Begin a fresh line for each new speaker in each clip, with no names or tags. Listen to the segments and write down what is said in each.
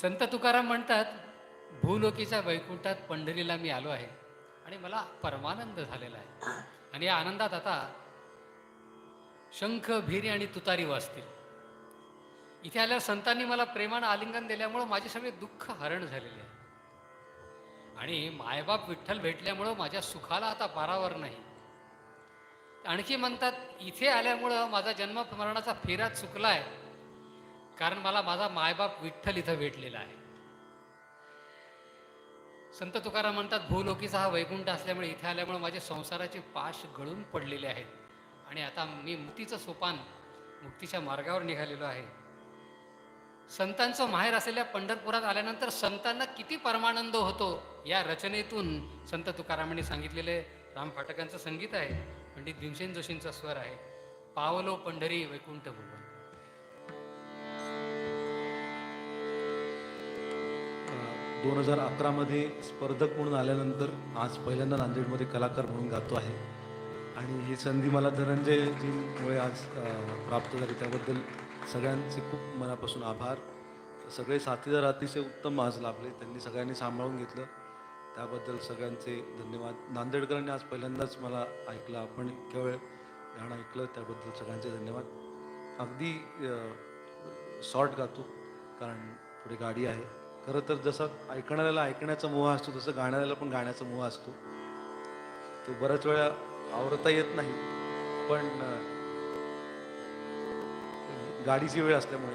संत तुकाराम म्हणतात भूलोकीच्या वैकुंठात पंढरीला मी आलो आहे आणि मला परमानंद झालेला आहे. आणि या आनंदात आता शंख भिरी आणि तुतारी वाजतील. इथे आल्यावर संतांनी मला प्रेमानं आलिंगन दिल्यामुळं माझे सगळे दुःख हरण झालेले आहे. आणि मायबाप विठ्ठल भेटल्यामुळं माझ्या सुखाला आता पारावर नाही. आणखी म्हणतात इथे आल्यामुळं माझा जन्म मरणाचा फेरा आहे कारण मला माझा मायबाप विठ्ठल इथं भेटलेला आहे. संत तुकाराम म्हणतात भूलोकीचा हा वैकुंठ असल्यामुळे इथे आल्यामुळे माझे संसाराचे पाश गळून पडलेले आहेत. आणि आता मी मुक्तीचं सोपान मुक्तीच्या मार्गावर निघालेलो आहे. संतांचं माहेर असलेल्या पंढरपुरात आल्यानंतर संतांना किती परमानंद होतो या रचनेतून संत तुकारामांनी सांगितलेले राम फाटकांचं संगीत आहे पंडित भीमसेन जोशींचा स्वर आहे. पावलो पंढरी वैकुंठ भुवन
दोन हजार अकरामध्ये स्पर्धक म्हणून आल्यानंतर आज पहिल्यांदा नांदेडमध्ये कलाकार म्हणून गातो आहे. आणि ही संधी मला धनंजयजींमुळे आज प्राप्त झाली. त्याबद्दल सगळ्यांचे खूप मनापासून आभार. सगळे साथीदार अतिशय उत्तम आज लाभले. त्यांनी सगळ्यांनी सांभाळून घेतलं. त्याबद्दल सगळ्यांचे धन्यवाद. नांदेडकरांनी आज पहिल्यांदाच मला ऐकलं. आपण इतक्या वेळ गाणं ऐकलं. त्याबद्दल सगळ्यांचे धन्यवाद. अगदी शॉर्ट गातो कारण पुढे गाडी आहे. खरं तर जसं ऐकणाऱ्याला ऐकण्याचा मोह असतो तसं गाण्याला पण गाण्याचा मोह असतो. तो बऱ्याच वेळा आवरता येत नाही पण गाडीची वेळ असल्यामुळे.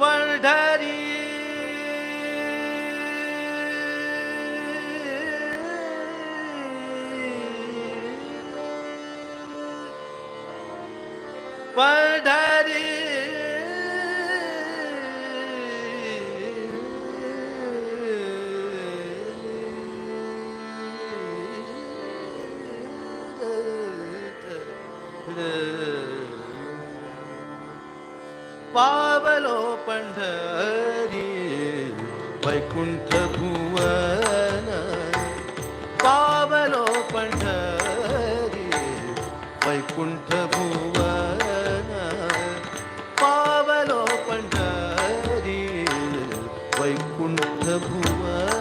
पंढरी पंढरी पावलो पंढरी वैकुंठ भुवन. पावलो पंढरी वैकुंठ भुवन. पावलो पंढरी वैकुंठ भुवन.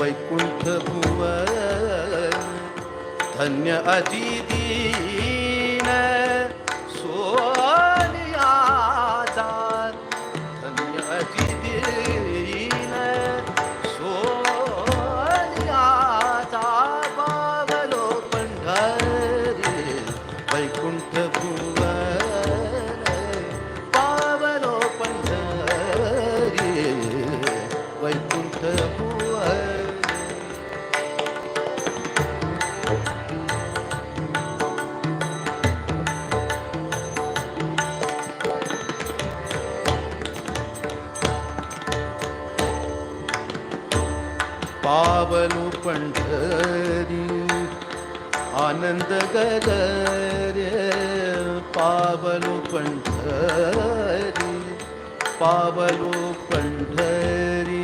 वैकुंठ भुवन धन्य अतिदीन सोनियाचा धन्य अतिदीन सोनियाचा पावलो पंढरी वैकुंठ भुवन पावलो पंढरी वैकुंठ भुवन पावलो पंढरी आनंद गगरे पावलो पंढरी पावलो पंढरी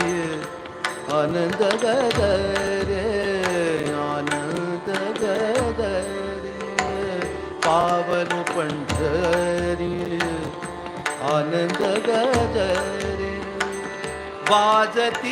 आनंद गगरे आनंद गगरे पावलो पंढरी आनंद गगरे वाजती